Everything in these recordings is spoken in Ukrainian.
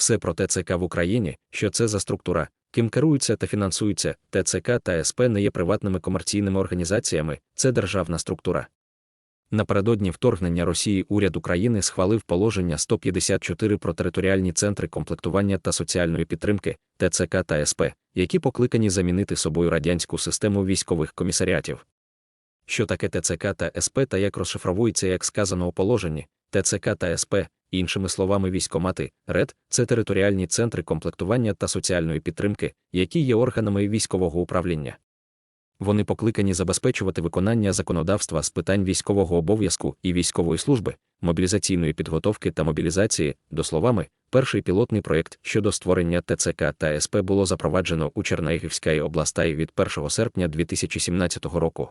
Все про ТЦК в Україні, що це за структура, ким керуються та фінансуються, ТЦК та СП не є приватними комерційними організаціями, це державна структура. Напередодні вторгнення Росії уряд України схвалив положення 154 про територіальні центри комплектування та соціальної підтримки ТЦК та СП, які покликані замінити собою радянську систему військових комісаріатів. Що таке ТЦК та СП та як розшифровується, як сказано у положенні, ТЦК та СП, іншими словами, військомати, РЕД це територіальні центри комплектування та соціальної підтримки, які є органами військового управління. Вони покликані забезпечувати виконання законодавства з питань військового обов'язку і військової служби, мобілізаційної підготовки та мобілізації, до словами, перший пілотний проєкт щодо створення ТЦК та СП було запроваджено у Чернігівській області від 1 серпня 2017 року.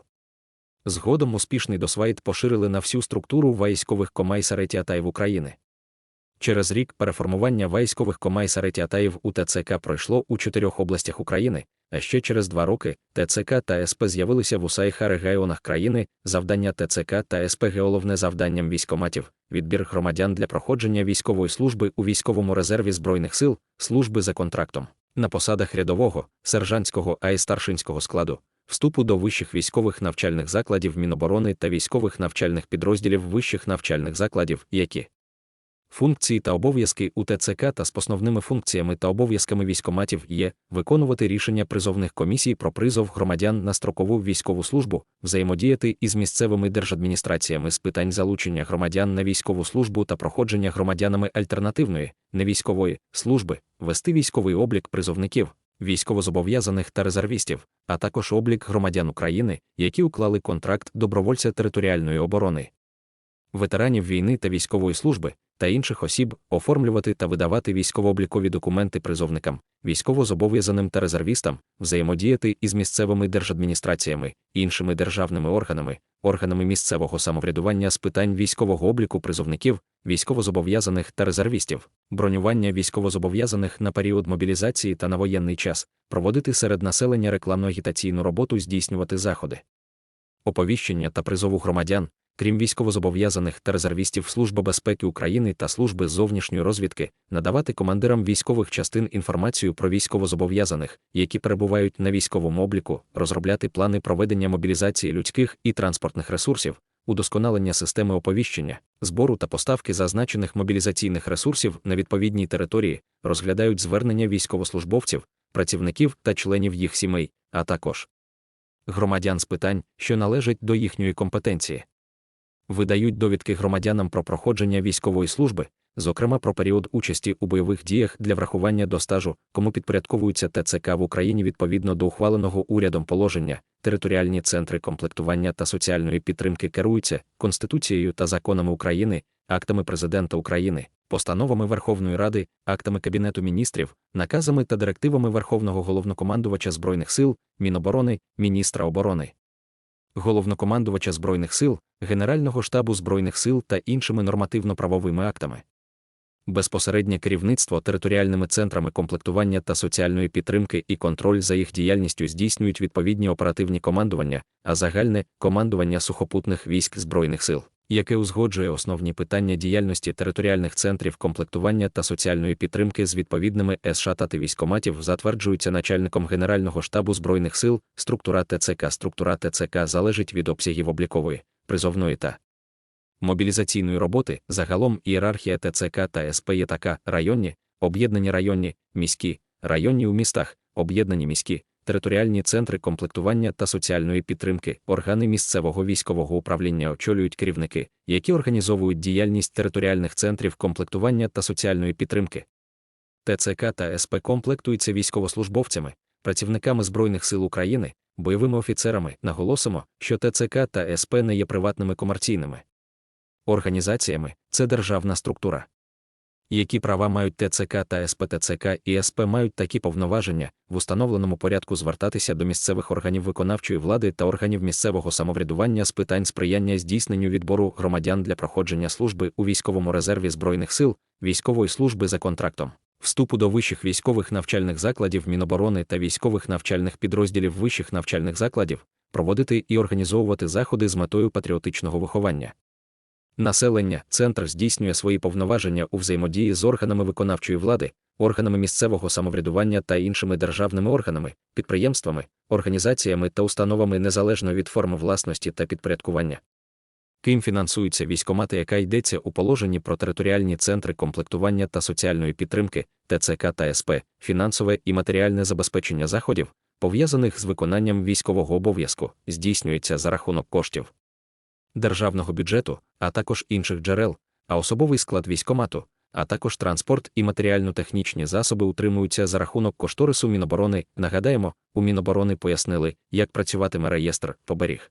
Згодом успішний досвайт поширили на всю структуру військових комайсаретіатаїв України. Через рік переформування військових комайсаретіатаїв у ТЦК пройшло у чотирьох областях України, а ще через два роки ТЦК та СП з'явилися в усіх регіонах країни, завдання ТЦК та СП головне завданням військоматів, відбір громадян для проходження військової служби у військовому резерві Збройних сил, служби за контрактом, на посадах рядового, сержантського а й старшинського складу, вступу до вищих військових навчальних закладів Міноборони та військових навчальних підрозділів вищих навчальних закладів, які Функції та обов'язки у ТЦК та з основними функціями та обов'язками військоматів є виконувати рішення призовних комісій про призов громадян на строкову військову службу, взаємодіяти із місцевими держадміністраціями з питань залучення громадян на військову службу та проходження громадянами альтернативної, невійськової служби, вести військовий облік призовників, військовозобов'язаних та резервістів, а також облік громадян України, які уклали контракт добровольця територіальної оборони. Ветеранів війни та військової служби, та інших осіб оформлювати та видавати військово-облікові документи призовникам, військовозобов'язаним та резервістам, взаємодіяти із місцевими держадміністраціями, іншими державними органами, органами місцевого самоврядування з питань військового обліку призовників, військовозобов'язаних та резервістів, бронювання військовозобов'язаних на період мобілізації та на воєнний час, проводити серед населення рекламно-агітаційну роботу, здійснювати заходи. Оповіщення та призову громадян, крім військовозобов'язаних та резервістів Служби безпеки України та Служби зовнішньої розвідки, надавати командирам військових частин інформацію про військовозобов'язаних, які перебувають на військовому обліку, розробляти плани проведення мобілізації людських і транспортних ресурсів, удосконалення системи оповіщення, збору та поставки зазначених мобілізаційних ресурсів на відповідній території, розглядають звернення військовослужбовців, працівників та членів їх сімей, а також громадян з питань, що належать до їхньої компетенції видають довідки громадянам про проходження військової служби, зокрема про період участі у бойових діях для врахування до стажу, кому підпорядковується ТЦК в Україні відповідно до ухваленого урядом положення, територіальні центри комплектування та соціальної підтримки керуються Конституцією та законами України, актами Президента України, постановами Верховної Ради, актами Кабінету міністрів, наказами та директивами Верховного головнокомандувача Збройних сил, Міноборони, міністра оборони головнокомандувача Збройних сил, Генерального штабу Збройних сил та іншими нормативно-правовими актами. Безпосереднє керівництво територіальними центрами комплектування та соціальної підтримки і контроль за їх діяльністю здійснюють відповідні оперативні командування, а загальне командування сухопутних військ Збройних сил яке узгоджує основні питання діяльності територіальних центрів комплектування та соціальної підтримки з відповідними США та військоматів, затверджується начальником Генерального штабу Збройних сил, структура ТЦК. Структура ТЦК залежить від обсягів облікової, призовної та мобілізаційної роботи. Загалом ієрархія ТЦК та СП є така: районні, об'єднані районні, міські, районні у містах, об'єднані міські, територіальні центри комплектування та соціальної підтримки, органи місцевого військового управління очолюють керівники, які організовують діяльність територіальних центрів комплектування та соціальної підтримки. ТЦК та СП комплектуються військовослужбовцями, працівниками Збройних сил України, бойовими офіцерами. Наголосимо, що ТЦК та СП не є приватними комерційними організаціями, це державна структура які права мають ТЦК та СПТЦК і СП мають такі повноваження в установленому порядку звертатися до місцевих органів виконавчої влади та органів місцевого самоврядування з питань сприяння здійсненню відбору громадян для проходження служби у військовому резерві Збройних сил, військової служби за контрактом. Вступу до вищих військових навчальних закладів Міноборони та військових навчальних підрозділів вищих навчальних закладів, проводити і організовувати заходи з метою патріотичного виховання, Населення, центр здійснює свої повноваження у взаємодії з органами виконавчої влади, органами місцевого самоврядування та іншими державними органами, підприємствами, організаціями та установами незалежно від форми власності та підпорядкування. Ким фінансуються військомати, яка йдеться у положенні про територіальні центри комплектування та соціальної підтримки, ТЦК та СП, фінансове і матеріальне забезпечення заходів, пов'язаних з виконанням військового обов'язку, здійснюється за рахунок коштів державного бюджету, а також інших джерел, а особовий склад військомату, а також транспорт і матеріально-технічні засоби утримуються за рахунок кошторису Міноборони. Нагадаємо, у Міноборони пояснили, як працюватиме реєстр поберіг.